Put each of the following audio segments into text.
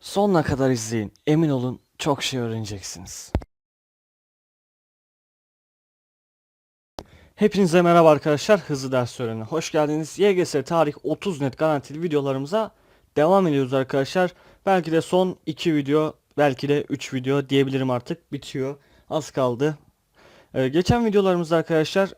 Sonuna kadar izleyin. Emin olun çok şey öğreneceksiniz. Hepinize merhaba arkadaşlar. Hızlı ders öğrenine hoş geldiniz. YGS tarih 30 net garantili videolarımıza devam ediyoruz arkadaşlar. Belki de son 2 video, belki de 3 video diyebilirim artık. Bitiyor. Az kaldı. Ee, geçen videolarımızda arkadaşlar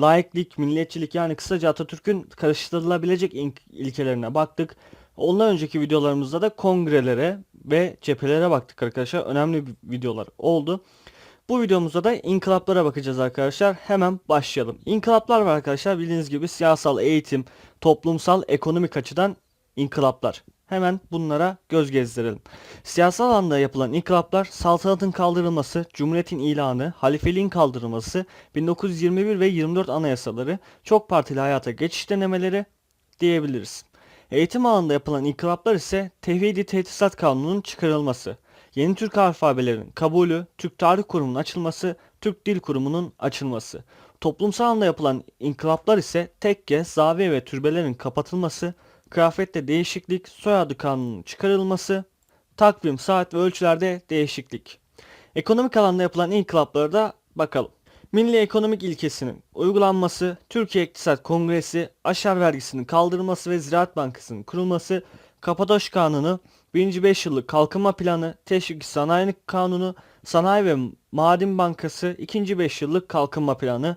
laiklik, milliyetçilik yani kısaca Atatürk'ün karıştırılabilecek in- ilkelerine baktık. Ondan önceki videolarımızda da kongrelere ve cephelere baktık arkadaşlar. Önemli videolar oldu. Bu videomuzda da inkılaplara bakacağız arkadaşlar. Hemen başlayalım. İnkılaplar var arkadaşlar. Bildiğiniz gibi siyasal, eğitim, toplumsal, ekonomik açıdan inkılaplar. Hemen bunlara göz gezdirelim. Siyasal alanda yapılan inkılaplar saltanatın kaldırılması, cumhuriyetin ilanı, halifeliğin kaldırılması, 1921 ve 24 anayasaları, çok partili hayata geçiş denemeleri diyebiliriz. Eğitim alanında yapılan inkılaplar ise Tevhidi Tehdisat Kanunu'nun çıkarılması, yeni Türk alfabelerinin kabulü, Türk Tarih Kurumu'nun açılması, Türk Dil Kurumu'nun açılması. Toplumsal alanda yapılan inkılaplar ise tekke, zaviye ve türbelerin kapatılması, kıyafette değişiklik, soyadı kanunun çıkarılması, takvim, saat ve ölçülerde değişiklik. Ekonomik alanda yapılan inkılaplara da bakalım. Milli ekonomik ilkesinin uygulanması, Türkiye İktisat Kongresi, aşar vergisinin kaldırılması ve Ziraat Bankası'nın kurulması, Kapadoş Kanunu, 1. 5 yıllık kalkınma planı, Teşvik Sanayi Kanunu, Sanayi ve Maden Bankası, 2. 5 yıllık kalkınma planı,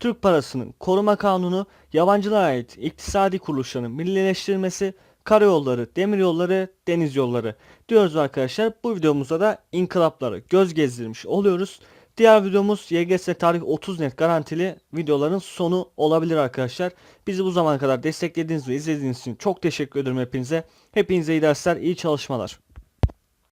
Türk parasının koruma kanunu, yabancılara ait iktisadi kuruluşların millileştirilmesi, karayolları, demiryolları, deniz yolları diyoruz arkadaşlar. Bu videomuzda da inkılapları göz gezdirmiş oluyoruz. Diğer videomuz YGS tarih 30 net garantili videoların sonu olabilir arkadaşlar. Bizi bu zamana kadar desteklediğiniz ve izlediğiniz için çok teşekkür ederim hepinize. Hepinize iyi dersler, iyi çalışmalar.